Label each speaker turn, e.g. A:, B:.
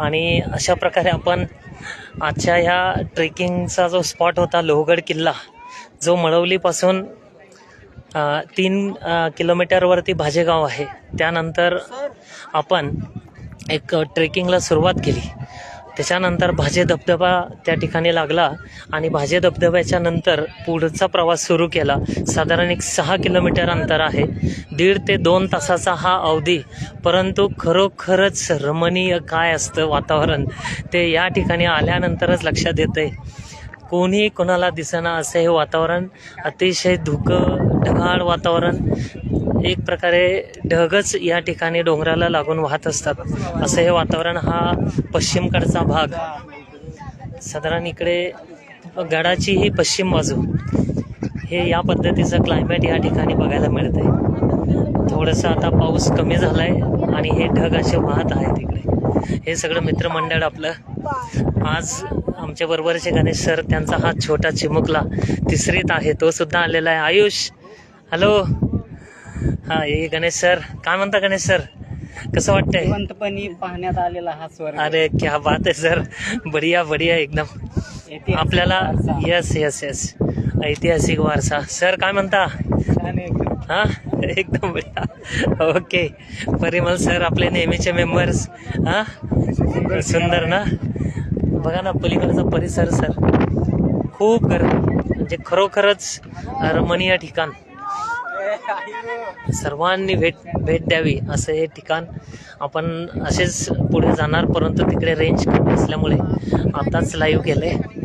A: आणि अशा प्रकारे आपण आजच्या ह्या ट्रेकिंगचा जो स्पॉट होता लोहगड किल्ला जो मळवलीपासून तीन किलोमीटरवरती भाजेगाव आहे. त्यानंतर आपण एक ट्रेकिंगला सुरुवात केली. त्याच्यानंतर भाजे धबधबा त्या ठिकाणी लागला आणि भाजे धबधब्याच्या नंतर पुढचा प्रवास सुरू केला. साधारण एक सहा किलोमीटर अंतर आहे. दीड ते दोन तासाचा हा अवधी परंतु खरोखरच रमणीय काय असतं वातावरण ते या ठिकाणी आल्यानंतरच लक्षात येतं आहे कोणी कोणाला दिसेना असं हे वातावरण अतिशय धुकं ढगाळ वातावरण एक प्रकारे ढगच या ठिकाणी डोंगराला लागून वाहत असतात. असं हे वातावरण हा पश्चिमकडचा भाग. साधारण इकडे गडाची ही पश्चिम बाजू. हे या पद्धतीचं क्लायमेट या ठिकाणी बघायला मिळतंय. थोडंसं आता पाऊस कमी झालाय आणि हे ढग असे वाहत आहे तिकडे हे सगळं मित्रमंडळ आपलं. आज आमच्या बरोबरचे गणेश सर त्यांचा हा छोटा चिमुकला. तिसरीत आहे तो सुद्धा आलेला आहे. आयुष हॅलो. हा हे गणेश सर. काय म्हणता गणेश सर? कसं वाटतंय?
B: जिवंतपणी पाहण्यात आलेला हा स्वर्ग.
A: अरे क्या बात आहे सर. बढिया बढिया एकदम. आपल्याला. यस यस यस ऐतिहासिक वारसा. सर काय म्हणता. हा? एकदम बढिया. ओके. परिमल सर आपले नेहमीचे मेंबर्स हा? सुंदर ना? बघा ना पलीकडचा परिसर सर. खूप गर्दी. म्हणजे खरोखरच रमणीय ठिकाण. सर्वांनी भेट भेट द्यावी असं हे ठिकाण आपण असेच पुढे जाणार परंतु तिकडे रेंज कमी असल्यामुळे आताच लाईव्ह केलं आहे